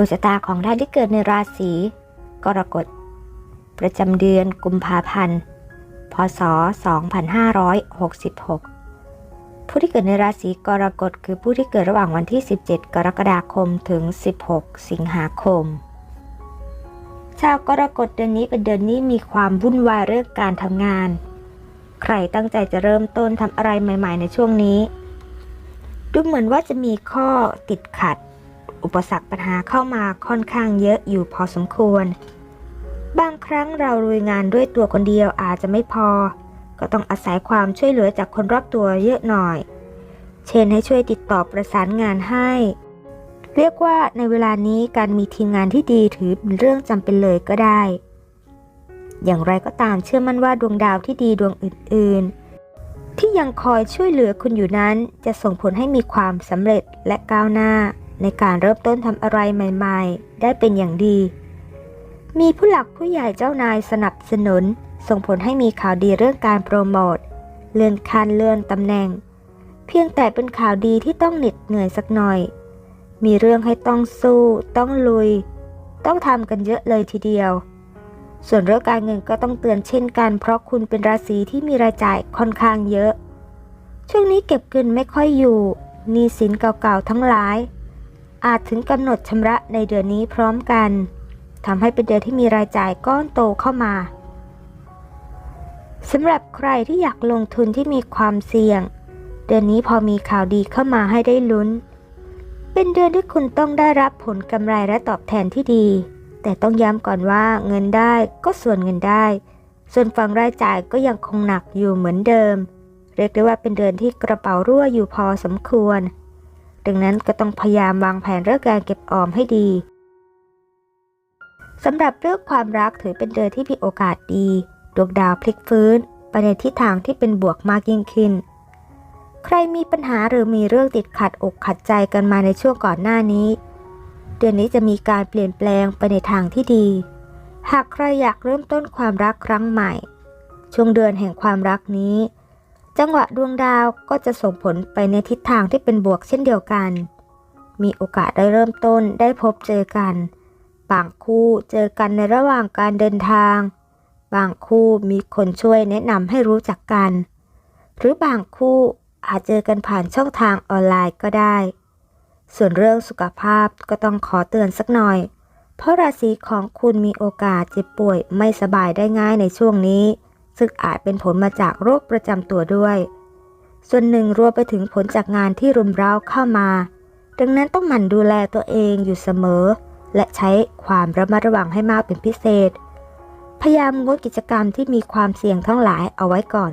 ดวงชะตาของท่านที่เกิดในราศีกรกฎ ประจำเดือนกุมภาพันธ์ พศ 2566 ผู้ที่เกิดในราศีกรกฎคือผู้ที่เกิดระหว่างวันที่ 17 กรกฎาคมถึง 16 สิงหาคม ชาวกรกฎเดือนนี้เป็นเดือนนี้มีความวุ่นวายเรื่องการทำงาน ใครตั้งใจจะเริ่มต้นทำอะไรใหม่ ๆ ในช่วงนี้ ดูเหมือนว่าจะมีข้อติดขัด อุปสรรคปัญหาเข้ามาค่อนข้างเยอะอยู่พอสมควร บางครั้งเราลุยงานด้วยตัวคนเดียวอาจจะไม่พอ ก็ต้องอาศัยความช่วยเหลือจากคนรอบตัวเยอะหน่อย เช่นให้ช่วยติดต่อประสานงานให้ เรียกว่าในเวลานี้การมีทีมงานที่ดีถือเป็นเรื่องจำเป็นเลยก็ได้ อย่างไรก็ตามเชื่อมั่นว่าดวงดาวที่ดีดวงอื่น ๆที่ยังคอยช่วยเหลือคุณอยู่นั้น จะส่งผลให้มีความสำเร็จและก้าวหน้า ในการเริ่มต้นทำอะไรใหม่ๆ ได้เป็นอย่างดี มีผู้หลักผู้ใหญ่เจ้านายสนับสนุน ส่งผลให้มีข่าวดีเรื่องการโปรโมท เลื่อนขั้นเลื่อนตำแหน่ง เพียงแต่เป็นข่าวดีที่ต้องเหน็ดเหนื่อยสักหน่อย มีเรื่องให้ต้องสู้ ต้องลุย ต้องทำกันเยอะเลยทีเดียว ส่วนเรื่องการเงินก็ต้องเตือนเช่นกัน เพราะคุณเป็นราศีที่มีรายจ่ายค่อนข้างเยอะ ช่วงนี้เก็บเงินไม่ค่อยอยู่หนี้สินเก่าๆทั้งหลาย อาจถึงกำหนดชำระในเดือนนี้พร้อมกันทำให้เป็นเดือนที่มีรายจ่ายก้อนโตเข้ามาสำหรับใครที่อยากลงทุนที่มีความเสี่ยง เดือนนี้พอมีข่าวดีเข้ามาให้ได้ลุ้น เป็นเดือนที่คุณต้องได้รับผลกำไรและตอบแทนที่ดี แต่ต้องย้ำก่อนว่าเงินได้ก็ส่วนเงินได้ ส่วนฝั่งรายจ่ายก็ยังคงหนักอยู่เหมือนเดิม เรียกได้ว่าเป็นเดือนที่กระเป๋ารั่วอยู่พอสมควร ดังนั้นก็ต้องพยายามวางแผนเรื่องการเก็บออมให้ดีสำหรับเรื่องความรักถือเป็นเดือนที่มีโอกาสดีดวงดาวพลิกฟื้นไปในทิศทางที่เป็นบวกมากยิ่งขึ้น ใครมีปัญหาหรือมีเรื่องติดขัดอกขัดใจกันมาในช่วงก่อนหน้านี้ เดือนนี้จะมีการเปลี่ยนแปลงไปในทางที่ดี หากใครอยากเริ่มต้นความรักครั้งใหม่ ช่วงเดือนแห่งความรักนี้ จังหวะดวงดาวก็จะส่งผลไปในทิศทางที่เป็นบวกเช่นเดียวกัน มีโอกาสได้เริ่มต้นได้พบเจอกัน บางคู่เจอกันในระหว่างการเดินทาง บางคู่มีคนช่วยแนะนำให้รู้จักกัน หรือบางคู่อาจเจอกันผ่านช่องทางออนไลน์ก็ได้ ส่วนเรื่องสุขภาพก็ต้องขอเตือนสักหน่อย เพราะราศีของคุณมีโอกาสเจ็บป่วยไม่สบายได้ง่ายในช่วงนี้ ซึ่งอาจเป็นผลมาจากโรคประจำตัวด้วย ส่วนหนึ่งรวมไปถึงผลจากงานที่รุมเร้าเข้ามา ดังนั้นต้องหมั่นดูแลตัวเองอยู่เสมอ และใช้ความระมัดระวังให้มากเป็นพิเศษ พยายามงดกิจกรรมที่มีความเสี่ยงทั้งหลายเอาไว้ก่อน